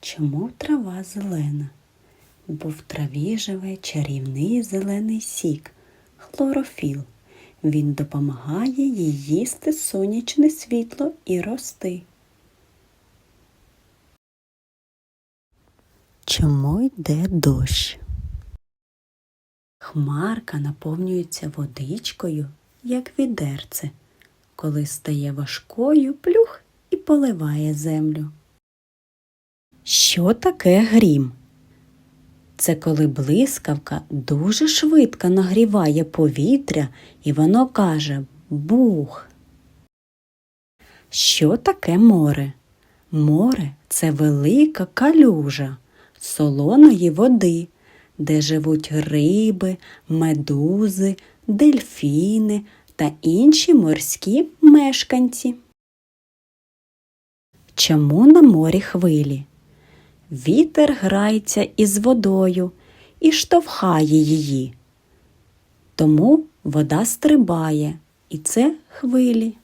Чому трава зелена? Бо в траві живе чарівний зелений сік, хлорофіл. Він допомагає їй їсти сонячне світло і рости. Чому йде дощ? Хмарка наповнюється водичкою, як відерце. Коли стає важкою, плюх і поливає землю. Що таке грім? Це коли блискавка дуже швидко нагріває повітря і воно каже бух. Що таке море? Море це велика калюжа солоної води, де живуть риби, медузи, дельфіни та інші морські мешканці. Чому на морі хвилі? Вітер грається із водою і штовхає її. Тому вода стрибає, і це хвилі.